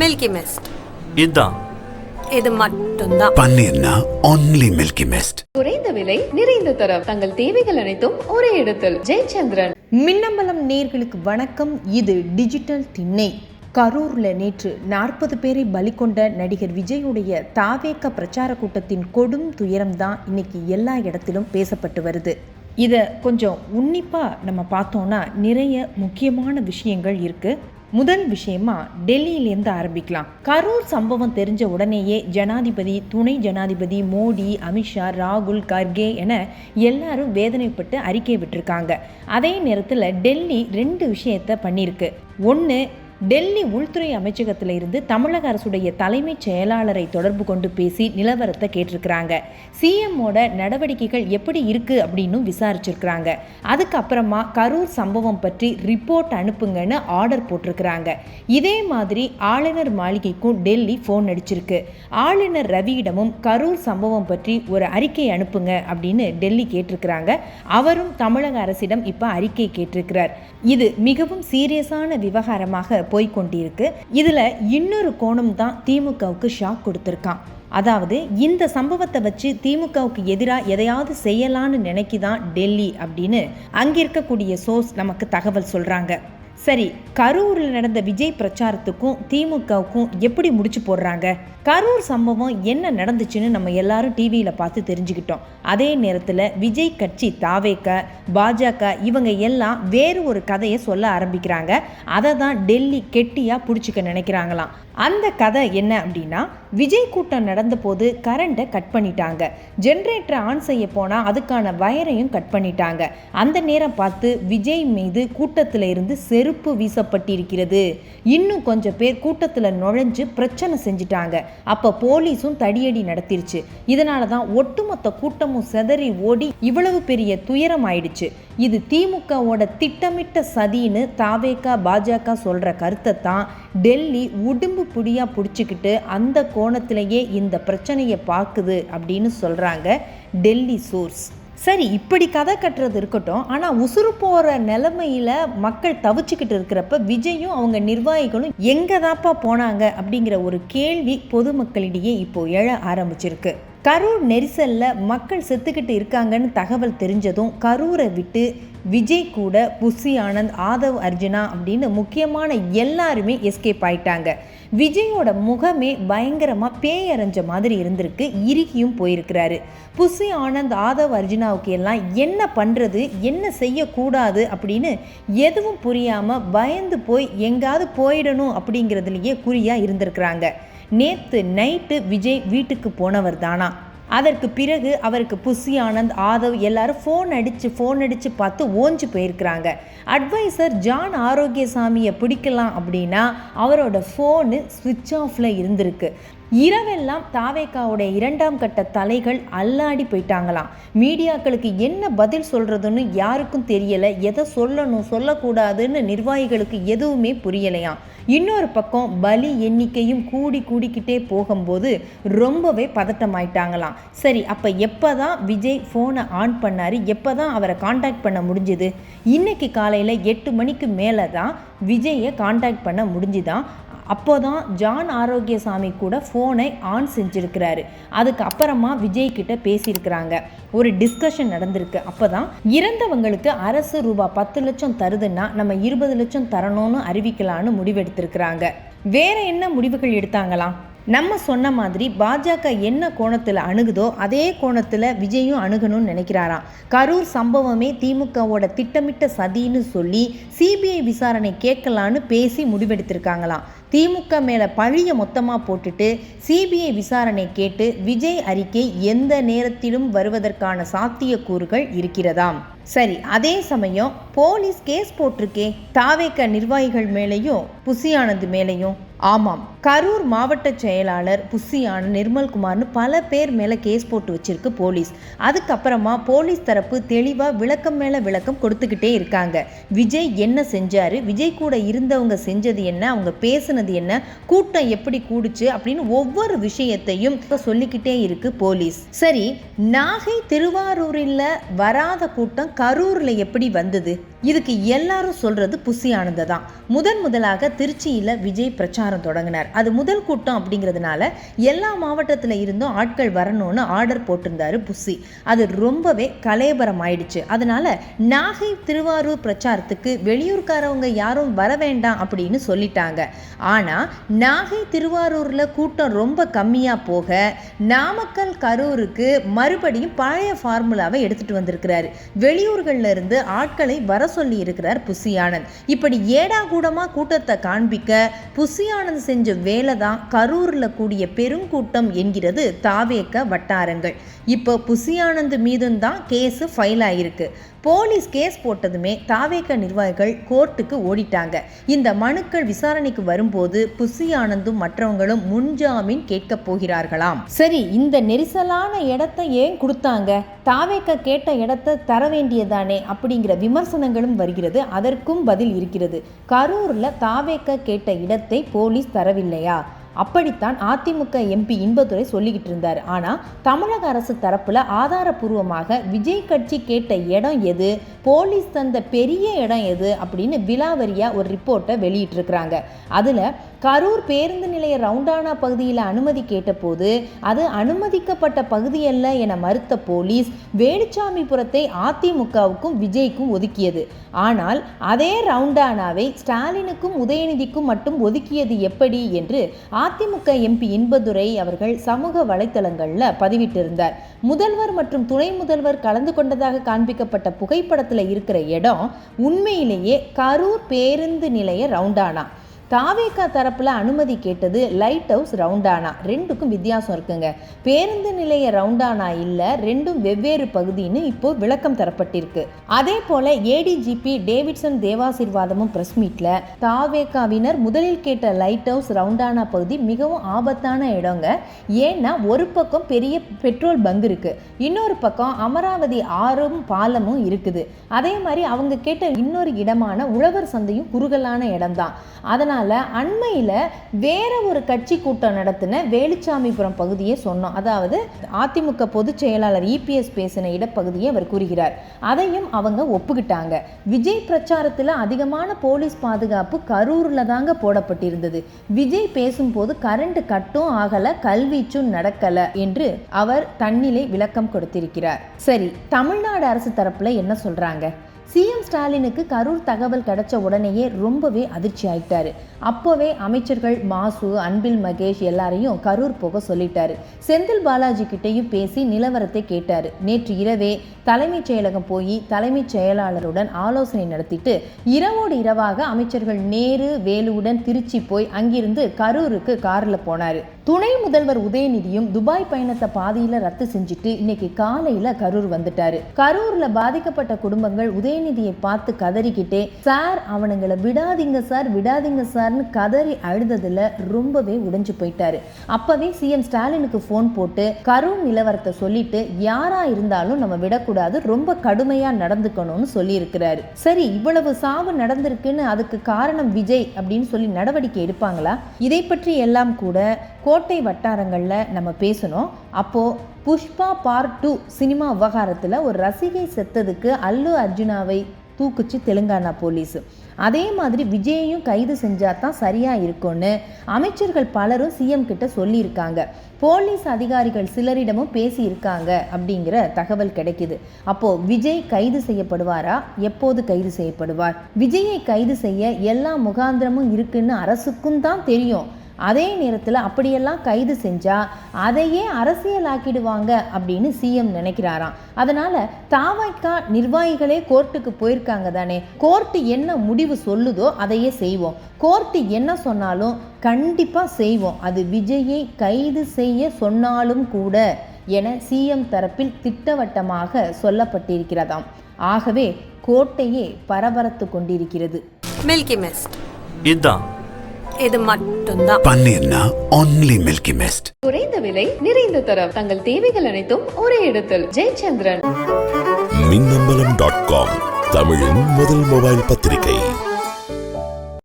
Milky mist இதுதான் இது மட்டும்தான். பன்னீர்னா ஒன்லி மில்கி மிஸ்ட் குறைந்த விலை நிறைந்த தரம். தங்கள் தேவைகள் அனைத்தும் ஒரே இடத்தில். ஜெயச்சந்திரன். மின்னம்பலம் நேர்களுக்கு வணக்கம். இது டிஜிட்டல் திண்ணை. கரூரில் நேற்று நாற்பது பேரை பலி கொண்ட நடிகர் விஜயுடைய தாவேக்க பிரச்சார கூட்டத்தின் கொடும் துயரம்தான் இன்னைக்கு எல்லா இடத்திலும் பேசப்பட்டு வருது. இதை கொஞ்சம் உன்னிப்பாக நம்ம பார்த்தோம்னா நிறைய முக்கியமான விஷயங்கள் இருக்குது முதல் விஷயமா டெல்லியிலேருந்து ஆரம்பிக்கலாம். கரூர் சம்பவம் தெரிஞ்ச உடனேயே ஜனாதிபதி துணை ஜனாதிபதி மோடி அமித்ஷா ராகுல் கர்கே என எல்லாரும் வேதனைப்பட்டு அறிக்கை விட்டுருக்காங்க. அதே நேரத்தில் டெல்லி ரெண்டு விஷயத்த பண்ணியிருக்கு. ஒன்று டெல்லி உள்துறை அமைச்சகத்தில் இருந்து தமிழக அரசுடைய தலைமைச் செயலாளரை தொடர்பு கொண்டு பேசி நிலவரத்தை கேட்டிருக்கிறாங்க. சிஎம்மோட நடவடிக்கைகள் எப்படி இருக்குது அப்படின்னு விசாரிச்சிருக்கிறாங்க. அதுக்கப்புறமா கரூர் சம்பவம் பற்றி ரிப்போர்ட் அனுப்புங்கன்னு ஆர்டர் போட்டிருக்கிறாங்க. இதே மாதிரி ஆளுநர் மாளிகைக்கும் டெல்லி ஃபோன் அடிச்சிருக்கு. ஆளுநர் ரவியிடமும் கரூர் சம்பவம் பற்றி ஒரு அறிக்கை அனுப்புங்க அப்படின்னு டெல்லி கேட்டிருக்கிறாங்க. அவரும் தமிழக அரசிடம் இப்போ அறிக்கை கேட்டிருக்கிறார். இது மிகவும் சீரியஸான விவகாரமாக போய்கொண்டிருக்கு. இதில் இன்னொரு கோணம் தான் திமுகவுக்கு ஷாக் கொடுத்துருக்கான். அதாவது இந்த சம்பவத்தை வச்சு திமுகவுக்கு எதிராக எதையாவது செய்யலான்னு நினைக்கிதான் டெல்லி அப்படின்னு அங்கே இருக்கக்கூடிய சோர்ஸ் நமக்கு தகவல் சொல்கிறாங்க சரி கரூரில் நடந்த விஜய் பிரச்சாரத்துக்கும் திமுகவுக்கும் எப்படி முடிச்சு போடுறாங்க? கரூர் சம்பவம் என்ன நடந்துச்சுன்னு நம்ம எல்லாரும் டிவியில் பார்த்து தெரிஞ்சுக்கிட்டோம். அதே நேரத்தில் விஜய் கட்சி தாவேக்க பாஜக இவங்க எல்லாம் வேறு ஒரு கதையை சொல்ல ஆரம்பிக்கிறாங்க. அதை தான் டெல்லி கெட்டியாக பிடிச்சிக்க நினைக்கிறாங்களாம். அந்த கதை என்ன அப்படின்னா விஜய் கூட்டம் நடந்தபோது கரண்ட்டை கட் பண்ணிட்டாங்க. ஜென்ரேட்டரை ஆன் செய்ய போனால் அதுக்கான வயரையும் கட் பண்ணிட்டாங்க. அந்த நேரம் பார்த்து விஜய் மீது கூட்டத்தில் இருந்து செரு நெருப்பு வீசப்பட்டிருக்கிறது. இன்னும் கொஞ்சம் பேர் கூட்டத்தில் நுழைஞ்சு பிரச்சனை செஞ்சிட்டாங்க. அப்போ போலீஸும் தடியடி நடத்திருச்சு. இதனால தான் ஒட்டுமொத்த கூட்டமும் செதறி ஓடி இவ்வளவு பெரிய துயரம் ஆயிடுச்சு இது திமுகவோட திட்டமிட்ட சதின்னு தாவேக்கா பாஜக சொல்கிற கருத்தை தான் டெல்லி உடும்பு புடியாக பிடிச்சிக்கிட்டு அந்த கோணத்திலேயே இந்த பிரச்சனையை பார்க்குது அப்படின்னு சொல்கிறாங்க டெல்லி சோர்ஸ். சரி இப்படி கதை கட்டுறது இருக்கட்டும். ஆனால் உசுறு போகிற நிலமையில் மக்கள் தவிச்சுக்கிட்டு இருக்கிறப்ப விஜயும் அவங்க நிர்வாகிகளும் எங்கே தாப்பா போனாங்க அப்படிங்கிற ஒரு கேள்வி பொதுமக்களிடையே இப்போ எழ ஆரம்பிச்சிருக்கு. கரூர் நெரிசலில் மக்கள் செத்துக்கிட்டு இருக்காங்கன்னு தகவல் தெரிஞ்சதும் கரூரை விட்டு விஜய் கூட புஷி ஆனந்த் ஆதவ் அர்ஜுனா அப்படின்னு முக்கியமான எல்லாருமே எஸ்கேப் ஆயிட்டாங்க. விஜயோட முகமே பயங்கரமாக பேயறைஞ்ச மாதிரி இருந்திருக்கு. இறுகியும் போயிருக்கிறாரு. புஷி ஆனந்த் ஆதவ் அர்ஜுனாவுக்கு எல்லாம் என்ன பண்ணுறது என்ன செய்யக்கூடாது அப்படின்னு எதுவும் புரியாமல் பயந்து போய் எங்காவது போயிடணும் அப்படிங்கிறதுலையே குறியாக இருந்திருக்கிறாங்க. நேற்று நைட்டு விஜய் வீட்டுக்கு போனவர் தானா? அதற்கு பிறகு அவருக்கு புஷி ஆனந்த் ஆதவ் எல்லாரும் ஃபோன் அடித்து ஃபோன் அடித்து பார்த்து ஓஞ்சு போயிருக்கிறாங்க. அட்வைசர் ஜான் ஆரோக்கியசாமியை பிடிக்கலாம் அப்படின்னா அவரோட ஃபோனு ஸ்விட்ச் ஆஃபில் இருந்திருக்கு. இரவெல்லாம் தாவேக்காவுடைய இரண்டாம் கட்ட தலைகள் அல்லாடி போயிட்டாங்களாம். மீடியாக்களுக்கு என்ன பதில் சொல்கிறதுன்னு யாருக்கும் தெரியலை. எதை சொல்லணும் சொல்லக்கூடாதுன்னு நிர்வாகிகளுக்கு எதுவுமே புரியலையாம். இன்னொரு பக்கம் பலி எண்ணிக்கையும் கூடி கூடிக்கிட்டே போகும்போது ரொம்பவே பதட்டமாயிட்டாங்களாம். சரி அப்போ எப்போ தான் விஜய் ஃபோனை ஆன் பண்ணார்? எப்போ தான் அவரை காண்டாக்ட் பண்ண முடிஞ்சுது? இன்னைக்கு காலையில் எட்டு மணிக்கு மேலே தான் விஜயை காண்டாக்ட் பண்ண முடிஞ்சுதான். அப்போ தான் ஜான் ஆரோக்கியசாமி கூட ஃபோனை ஆன் செஞ்சுருக்கிறாரு. அதுக்கப்புறமா விஜய் கிட்ட பேசியிருக்கிறாங்க. ஒரு டிஸ்கஷன் நடந்திருக்கு. அப்போ தான் இறந்தவங்களுக்கு அரசு ரூபா பத்து லட்சம் தருதுன்னா நம்ம இருபது லட்சம் தரணும்னு அறிவிக்கலான்னு முடிவெடுத்திருக்கிறாங்க. வேற என்ன முடிவுகள் எடுத்தாங்களாம்? நம்ம சொன்ன மாதிரி பாஜக என்ன கோணத்தில் அணுகுதோ அதே கோணத்தில் விஜயும் அணுகணும்னு நினைக்கிறாராம். கரூர் சம்பவமே திமுகவோட திட்டமிட்ட சதின்னு சொல்லி சிபிஐ விசாரணை கேட்கலான்னு பேசி முடிவெடுத்திருக்காங்களாம். திமுக மேலே பழிய மொத்தமாக போட்டுட்டு சிபிஐ விசாரணை கேட்டு விஜய் அறிக்கை எந்த நேரத்திலும் வருவதற்கான சாத்தியக்கூறுகள் இருக்கிறதாம். சரி அதே சமயம் போலீஸ் கேஸ் போட்டிருக்கே. தாவேக்க நிர்வாகிகள் மேலேயும் புசியானது மேலேயும். ஆமாம் கரூர் மாவட்ட செயலாளர் புஸ்ஸியான நிர்மல்குமார்னு பல பேர் மேலே கேஸ் போட்டு வச்சிருக்கு போலீஸ். அதுக்கப்புறமா போலீஸ் தரப்பு தெளிவாக விளக்கம் மேலே விளக்கம் கொடுத்துக்கிட்டே இருக்காங்க. விஜய் என்ன செஞ்சாரு? விஜய் கூட இருந்தவங்க செஞ்சது என்ன? அவங்க பேசுனது என்ன? கூட்டம் எப்படி கூடுச்சு? அப்படின்னு ஒவ்வொரு விஷயத்தையும் சொல்லிக்கிட்டே இருக்கு போலீஸ். சரி நாகை திருவாரூரில் வராத கூட்டம் கரூரில் எப்படி வந்தது? இதுக்கு எல்லாரும் சொல்றது புசி ஆனந்த தான் முதன் முதலாக திருச்சியில் விஜய் பிரச்சாரம் தொடங்கினார். அது முதல் கூட்டம் அப்படிங்கிறதுனால எல்லா மாவட்டத்தில் இருந்தும் ஆட்கள் வரணும்னு ஆர்டர் போட்டிருந்தாரு புசி அது ரொம்பவே கலையபரம் ஆயிடுச்சு அதனால நாகை திருவாரூர் பிரச்சாரத்துக்கு வெளியூர்காரவங்க யாரும் வர வேண்டாம் அப்படின்னு சொல்லிட்டாங்க. ஆனா நாகை திருவாரூர்ல கூட்டம் ரொம்ப கம்மியா போக நாமக்கல் கரூருக்கு மறுபடியும் பழைய ஃபார்முலாவை எடுத்துட்டு வந்திருக்கிறாரு. வெளியூர்கள்ல இருந்து ஆட்களை வர சொல்லி இருக்கிறார் புசி ஆனந்த். இப்படி ஏடா கூடமா கூட்டத்தை காண்பிக்க புசி செஞ்ச வேலை தான் கரூரில் கூடிய பெருங்கூட்டம் என்கிறது தாவேக்க வட்டாரங்கள். இப்போ புசியானந்த் மீதும் தான் கேஸு ஃபைல் ஆகியிருக்கு போலீஸ் கேஸ் போட்டதுமே தாவேக நிர்வாகிகள் கோர்ட்டுக்கு ஓடிட்டாங்க. இந்த மனுக்கள் விசாரணைக்கு வரும்போது புசி ஆனந்தும் மற்றவங்களும் முன்ஜாமீன் கேட்க போகிறார்களாம். சரி இந்த நெரிசலான இடத்தை ஏன் கொடுத்தாங்க? தாவேக்க கேட்ட இடத்தை தர வேண்டியதானே அப்படிங்கிற விமர்சனங்களும் வருகிறது. அதற்கும் பதில் இருக்கிறது. கரூர்ல தாவேக்க கேட்ட இடத்தை போலீஸ் தரவில்லையா? அப்படித்தான் அதிமுக எம்பி இன்பதுரை சொல்லிக்கிட்டு இருந்தார். ஆனால் தமிழக அரசு தரப்பில் ஆதாரபூர்வமாக விஜய் கட்சி கேட்ட இடம் எது? போலீஸ் தந்த பெரிய இடம் எது? அப்படின்னு விலாவரியாக ஒரு ரிப்போர்ட்டை வெளியிட்டிருக்கிறாங்க. அதில் கரூர் பேருந்து நிலைய ரவுண்டானா பகுதியில் அனுமதி கேட்டபோது அது அனுமதிக்கப்பட்ட பகுதியல்ல என மறுத்த போலீஸ் வேலுச்சாமிபுரத்தை அதிமுகவுக்கும் விஜய்க்கும் ஒதுக்கியது. ஆனால் அதே ரவுண்டானாவை ஸ்டாலினுக்கும் உதயநிதிக்கும் மட்டும் ஒதுக்கியது எப்படி? என்று அதிமுக எம்பி இன்பதுரை அவர்கள் சமூக வலைத்தளங்களில் பதிவிட்டிருந்தார். முதல்வர் மற்றும் துணை முதல்வர் கலந்து கொண்டதாக காண்பிக்கப்பட்ட புகைப்படத்தில் இருக்கிற இடம் உண்மையிலேயே கரூர் பேருந்து நிலைய ரவுண்டானா. தாவேக்கா தரப்புல அனுமதி கேட்டது லைட் ஹவுஸ் ரவுண்டானா. ரெண்டுக்கும் வித்தியாசம் இருக்குங்க. பேருந்து நிலைய ரவுண்டானா இல்லை ரெண்டும் வெவ்வேறு பகுதின்னு இப்போ விளக்கம் தரப்பட்டிருக்கு. அதே போல ஏடிஜிபி டேவிட்சன் தேவாசிர்வாதமும் பிரஸ் மீட்ல தாவேக்காவினர் முதலில் கேட்ட லைட் ஹவுஸ் ரவுண்டானா பகுதி மிகவும் ஆபத்தான இடங்க. ஏன்னா ஒரு பக்கம் பெரிய பெட்ரோல் பங்க் இருக்கு இன்னொரு பக்கம் அமராவதி ஆறும் பாலமும் இருக்குது. அதே மாதிரி அவங்க கேட்ட இன்னொரு இடமான உழவர் சந்தையும் குறுகலான இடம்தான். அதனால் அண்மையில் வேற ஒரு கட்சி கூட்டம் நடத்தின வேலுச்சாமிபுரம் பகுதியை சொன்னோம். அதாவது அதிமுக பொதுச் செயலாளர் இபிஎஸ் பேசின இடப்பகுதியை அவர் கூறுகிறார். அதையும் அவங்க ஒப்புக்கிட்டாங்க. விஜய் பிரச்சாரத்தில் அதிகமான போலீஸ் பாதுகாப்பு கரூரில் தாங்க போடப்பட்டிருந்தது. விஜய் பேசும்போது கரண்ட் கட்டும் ஆகல கல்வீச்சும் நடக்கல என்று அவர் தன்னிலை விளக்கம் கொடுத்திருக்கிறார். சரி தமிழ்நாடு அரசு தரப்புல என்ன சொல்றாங்க? சிஎம் ஸ்டாலினுக்கு கரூர் தகவல் கிடைச்ச உடனேயே ரொம்பவே அதிர்ச்சி ஆயிட்டாரு. அப்போவே அமைச்சர்கள் மாசு அன்பில் மகேஷ் எல்லாரையும் கரூர் போக சொல்லிட்டாரு. செந்தில் பாலாஜி கிட்டையும் பேசி நிலவரத்தை கேட்டாரு. நேற்று இரவே தலைமைச் செயலகம் போய் தலைமைச் செயலாளருடன் ஆலோசனை நடத்திட்டு இரவோடு இரவாக அமைச்சர்கள் நேரு வேலுவுடன் திருச்சி போய் அங்கிருந்து கரூருக்கு காரில் போனாரு. துணை முதல்வர் உதயநிதியும் துபாய் பயணத்தை பாதியில ரத்து செஞ்சுட்டு இன்னைக்கு காலையில கரூர் வந்துட்டாரு. கரூர்ல பாதிக்கப்பட்ட குடும்பங்கள் உதயநிதியை பார்த்து கதறிக்கிட்டே சார் அவனுங்களை விடாதீங்க சார் விடாதீங்க சார்னு கதறி அழுததுல ரொம்பவே உடைஞ்சு போயிட்டாரு. அப்பவே சிஎம் ஸ்டாலினுக்கு ஃபோன் போட்டு கரூர் நிலவரத்தை சொல்லிட்டு யாரா இருந்தாலும் நம்ம விடக்கூடாது ரொம்ப கடுமையா நடந்துக்கணும்னு சொல்லி இருக்கிறாரு சரி இவ்வளவு சாவு நடந்திருக்குன்னு அதுக்கு காரணம் விஜய் அப்படின்னு சொல்லி நடவடிக்கை எடுப்பாங்களா? இதை பற்றி எல்லாம் கூட கோட்டை வட்டாரங்களில் நம்ம பேசணும். அப்போது புஷ்பா பார்ட் டூ சினிமா விவகாரத்தில் ஒரு ரசிகை செத்ததுக்கு அல்லு அர்ஜுனாவை தூக்குச்சு தெலுங்கானா போலீஸ். அதே மாதிரி விஜயையும் கைது செஞ்சால் தான் சரியாக இருக்கும்னு அமைச்சர்கள் பலரும் சிஎம் கிட்ட சொல்லியிருக்காங்க. போலீஸ் அதிகாரிகள் சிலரிடமும் பேசியிருக்காங்க அப்படிங்கிற தகவல் கிடைக்குது. அப்போது விஜய் கைது செய்யப்படுவாரா? எப்போது கைது செய்யப்படுவார்? விஜயை கைது செய்ய எல்லா முகாந்திரமும் இருக்குன்னு அரசுக்கும் தான் தெரியும். அதே நேரத்தில் அப்படியெல்லாம் கைது செஞ்சா அதையே அரசியலாக்கிடுவாங்க அப்படின்னு சிஎம் நினைக்கிறாராம். அதனால தாவைக்கா நிர்வாகிகளே கோர்ட்டுக்கு போயிருக்காங்க தானே. கோர்ட்டு என்ன முடிவு சொல்லுதோ அதையே செய்வோம். கோர்ட்டு என்ன சொன்னாலும் கண்டிப்பாக செய்வோம். அது விஜயை கைது செய்ய சொன்னாலும் கூட என சிஎம் தரப்பில் திட்டவட்டமாக சொல்லப்பட்டிருக்கிறதாம். ஆகவே கோட்டையே பரபரத்து கொண்டிருக்கிறது. Milky mist. இதான் இது மட்டும்தான். பன்னீர்னா ஒன்லி மில்கி மிஸ்ட் குறைந்த விலை நிறைந்த தரம். தங்கள் தேவைகள் அனைத்தும் ஒரே இடத்தில். ஜெயச்சந்திரன். மின்னம்பலம் டாட் காம் தமிழின் முதல் மொபைல் பத்திரிகை.